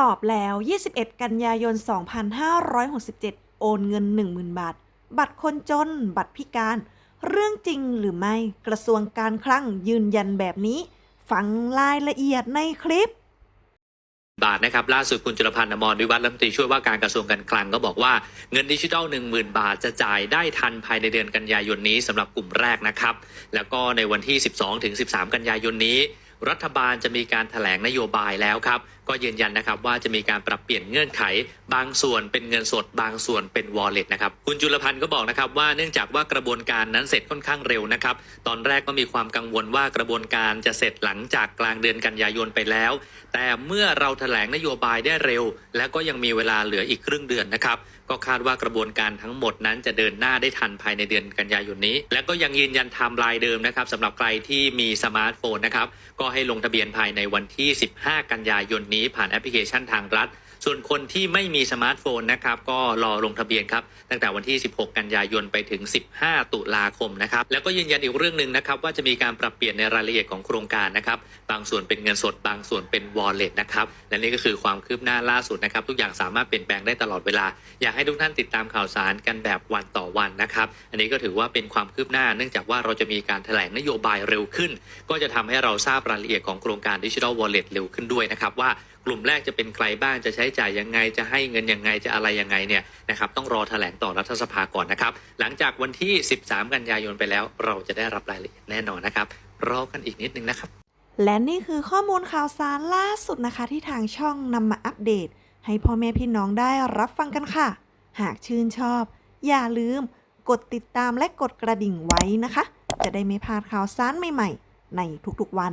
ตอบแล้ว 21 กันยายน 2567 โอนเงิน 10,000 บาท บัตรคนจน บัตรพิการ เรื่องจริงหรือไม่ กระทรวงการคลังยืนยันแบบนี้ ฟังรายละเอียดในคลิป บาทนะครับ ล่าสุดคุณจุลพันธ์อมรวิวัฒน์รัฐมนตรีช่วยว่าการกระทรวงการคลังก็บอกว่าเงินดิจิทัล 10,000 บาทจะจ่ายได้ทันภายในเดือนกันยายนนี้สำหรับกลุ่มแรกนะครับ แล้วก็ในวันที่ 12ถึง13 กันยายนนี้ รัฐบาลจะมีการถแถลงนโยบายแล้วครับ ก็ยืนยันนะครับว่าจะมีการปรับเปลี่ยนเงื่อนไข บางส่วนเป็นเงินสด บางส่วนเป็น wallet นะครับคุณจุลพันธ์ก็บอกนะครับว่าเนื่องจากว่ากระบวนการนั้นเสร็จค่อนข้างเร็วนะครับตอนแรกก็มีความกังวลว่ากระบวนการจะเสร็จหลังจากกลางเดือนกันยายนไปแล้ว แต่เมื่อเราแถลงนโยบายได้เร็ว และก็ยังมีเวลาเหลืออีกครึ่งเดือนนะครับก็คาดว่ากระบวนการทั้งหมดนั้นจะเดินหน้าได้ทันภายในเดือนกันยายนนี้ และก็ยังยืนยันไทม์ไลน์เดิมนะครับสำหรับใครที่มีสมาร์ทโฟนนะครับก็ให้ลงทะเบียนภายในวันที่ 15 กันยายนนี้ผ่านแอปพลิเคชันทางรัฐ ส่วนคนที่ไม่มีสมาร์ทโฟนนะครับก็รอลงทะเบียนครับตั้งแต่วันที่ 16 กันยายนไปถึง 15 ตุลาคมนะครับแล้วก็ยืนยันอีกเรื่องหนึ่งนะครับว่าจะมีการปรับเปลี่ยนในรายละเอียดของโครงการนะครับบางส่วนเป็นเงินสดบางส่วนเป็น wallet นะครับและนี่ก็คือความคืบหน้าล่าสุดนะครับทุกอย่างสามารถเปลี่ยนแปลงได้ตลอดเวลา อยากให้ทุกท่านติดตามข่าวสารกันแบบวันต่อวันนะครับอันนี้ก็ถือว่าเป็นความคืบหน้า เนื่องจากว่าเราจะมีการแถลงนโยบายเร็วขึ้น ก็จะทำให้เราทราบรายละเอียดของโครงการดิจิทัลวอลเล็ตเร็วขึ้นด้วยนะครับว่ากลุ่มแรกจะเป็นใครบ้างจะใช้จ่ายยังไงจะให้เงินยังไงจะอะไรยังไงเนี่ยนะครับต้องรอแถลงต่อรัฐสภาก่อนนะครับ หลังจากวันที่ 13 กันยายนไปแล้ว เราจะได้รับรายละเอียดแน่นอนนะครับ รอกันอีกนิดนึงนะครับ และนี่คือข้อมูลข่าวสารล่าสุดนะคะ ที่ทางช่องนำมาอัปเดต ให้พ่อแม่พี่น้องได้รับฟังกันค่ะ หากชื่นชอบ อย่าลืม กดติดตามและกดกระดิ่งไว้นะคะ จะได้ไม่พลาดข่าวสารใหม่ ๆ ในทุกๆวัน